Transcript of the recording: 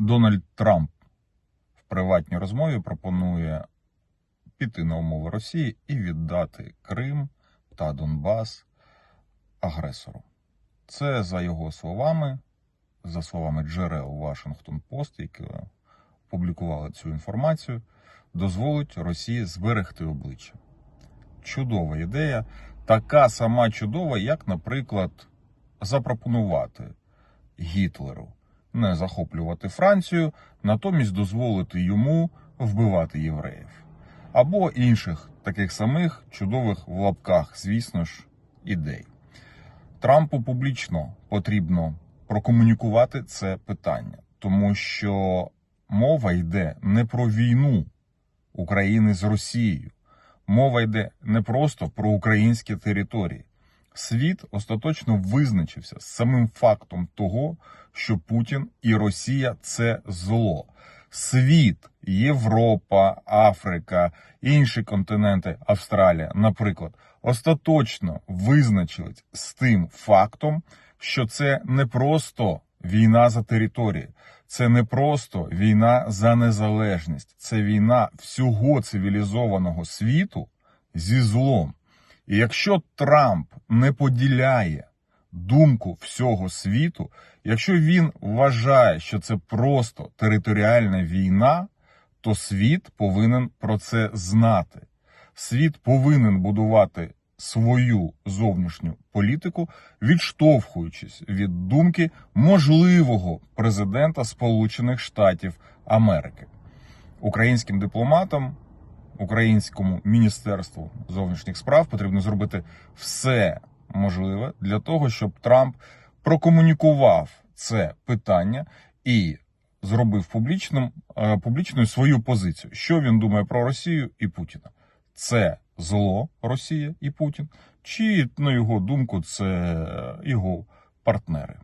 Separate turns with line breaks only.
Дональд Трамп в приватній розмові пропонує піти на умови Росії і віддати Крим та Донбас агресору. Це за його словами, за словами джерел Washington Post, які опублікували цю інформацію, дозволить Росії зберегти обличчя. Чудова ідея, така сама чудова, як, наприклад, запропонувати Гітлеру не захоплювати Францію, натомість дозволити йому вбивати євреїв. Або інших таких самих чудових в лапках, звісно ж, ідей. Трампу публічно потрібно прокомунікувати це питання, тому що мова йде не про війну України з Росією. Мова йде не просто про українські території. Світ остаточно визначився з самим фактом того, що Путін і Росія це зло. Світ, Європа, Африка, інші континенти, Австралія, наприклад, остаточно визначились з тим фактом, що це не просто війна за території, це не просто війна за незалежність, це війна всього цивілізованого світу зі злом. І якщо Трамп не поділяє думку всього світу, якщо він вважає, що це просто територіальна війна, то світ повинен про це знати. Світ повинен будувати свою зовнішню політику, відштовхуючись від думки можливого президента Сполучених Штатів Америки. Українським дипломатам, українському міністерству зовнішніх справ потрібно зробити все можливе для того, щоб Трамп прокомунікував це питання і зробив публічним е, публічною свою позицію. Що він думає про Росію і Путіна? Це зло Росія і Путін, чи на його думку це його партнери?